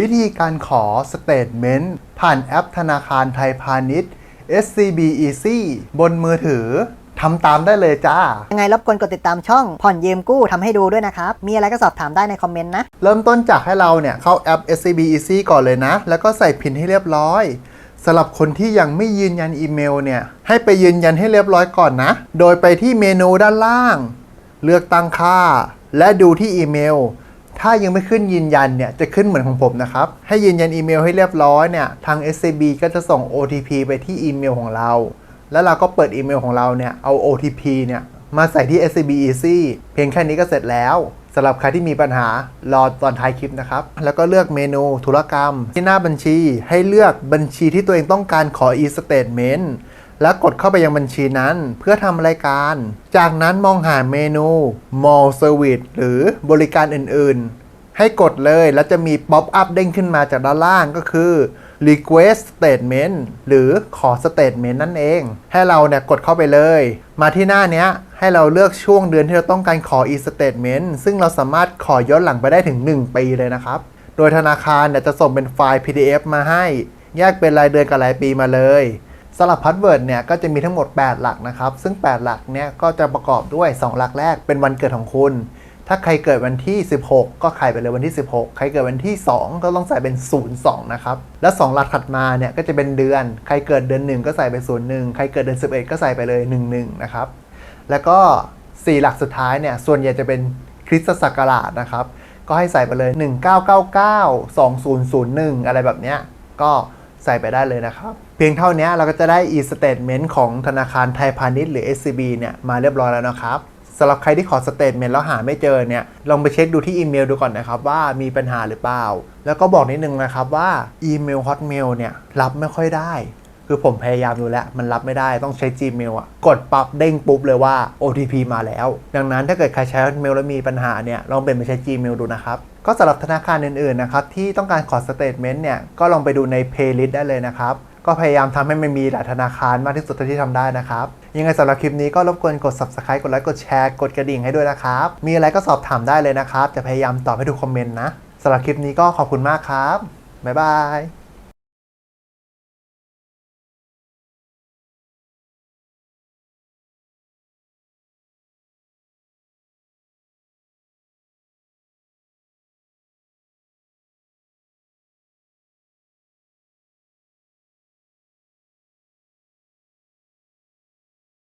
วิธีการขอสเตทเมนต์ผ่านแอปธนาคารไทยพาณิชย์ SCB Easy บนมือถือทำตามได้เลยจ้า ยังไงรบกวนกดติดตามช่องผ่อนยืมกู้ทำให้ดูด้วยนะครับ มีอะไรก็สอบถามได้ในคอมเมนต์นะ เริ่มต้นจากให้เราเนี่ยเข้าแอป SCB Easy ก่อนเลยนะ แล้วก็ใส่พินให้เรียบร้อยสำหรับคนที่ยังไม่ยืนยันอีเมลเนี่ย ให้ไปยืนยันให้เรียบร้อยก่อนนะ โดยไปที่เมนูด้านล่าง เลือกตั้งค่า และดูที่อีเมล ถ้ายังไม่ขึ้นยืนยันเนี่ยจะขึ้นเหมือนของผมนะครับ ให้ยืนยันอีเมลให้เรียบร้อยเนี่ยทาง SCB ก็จะส่ง OTP ไปที่อีเมลของเรา แล้วเราก็เปิดอีเมลของเราเนี่ยเอา OTP เนี่ยมาใส่ที่ SCB Easy เพียงแค่นี้ก็เสร็จแล้วสำหรับใครที่มีปัญหารอตอนท้ายคลิปนะครับ แล้วก็เลือกเมนูธุรกรรม ที่หน้าบัญชีให้เลือกบัญชีที่ตัวเองต้องการขอ e-statement แล้วกดเข้าไปยังบัญชีนั้นเพื่อทำรายการ จากนั้นมองหาเมนู Mall Service หรือบริการอื่นๆ ให้กดเลยแล้วจะมีป๊อปอัพเด้งขึ้นมาจากด้านล่างก็คือ request statement หรือขอ statement นั่นเอง ให้เราเนี่ยกดเข้าไปเลย มาที่หน้าเนี้ยให้เราเลือกช่วงเดือนที่เราต้องการขอ e statement ซึ่งเราสามารถขอย้อนหลังไปได้ถึง 1 ปีเลยนะครับ โดยธนาคารเนี่ยจะส่งเป็นไฟล์ PDF มาให้ แยกเป็นรายเดือนกับรายปีมาเลย สำหรับพาสเวิร์ดเนี่ยก็จะมีทั้งหมด 8 หลักนะครับ ซึ่ง 8 หลักเนี่ยก็จะประกอบด้วย 2 หลักแรกเป็นวันเกิดของคุณ ถ้าใครเกิดวันที่ 16 ก็ใครไปเลยวันที่ 16 ใครเกิดวันที่ 2 ก็ต้องใส่เป็น 02 นะครับ แล้ว2หลักถัดมาเนี่ยก็จะเป็นเดือน ใครเกิดเดือน 1 ก็ใส่ไป 01 ใครเกิดเดือน 11 ก็ใส่ไปเลย 11 นะครับ แล้วก็ 4 หลักสุดท้ายเนี่ยส่วนใหญ่จะเป็นคริสตศักราชนะครับ ก็ให้ใส่ไปเลย 1999 2001 อะไรแบบเนี้ย ก็ ใส่ไปได้เลยนะครับ เพียงเท่านี้เราก็จะได้ e-statement ของธนาคารไทยพาณิชย์หรือ SCB เนี่ยมาเรียบร้อยแล้วนะครับสำหรับใครที่ขอ statement แล้วหาไม่เจอเนี่ย ลองไปเช็คดูที่อีเมลดูก่อนนะครับ ว่ามีปัญหาหรือเปล่า แล้วก็บอกนิดนึงนะครับว่าอีเมล Hotmail เนี่ย รับไม่ค่อยได้ คือผมพยายามดูแล้วมันรับไม่ได้ต้องใช้ Gmail อะกดปั๊บเด้งปุ๊บเลยว่า OTP มาแล้ว ดังนั้นถ้าเกิดใครใช้ Hotmail แล้วมีปัญหาเนี่ยลองเปลี่ยนไปใช้ Gmail ดูนะครับ ก็สำหรับธนาคารอื่นๆนะครับที่ต้องการขอสเตทเมนต์เนี่ยก็ลองไปดูใน playlist ได้เลยนะครับ ก็พยายามทำให้มันมีหลายธนาคารมากที่สุดเท่าที่ทำได้นะครับ ยังไงสำหรับคลิปนี้ก็รบกวนกด subscribe กดไลค์กดแชร์กดกระดิ่งให้ด้วยนะครับ มีอะไรก็สอบถามได้เลยนะครับ จะพยายามตอบให้ทุกคอมเมนต์นะสำหรับคลิปนี้ก็ขอบคุณมากครับบ๊ายบาย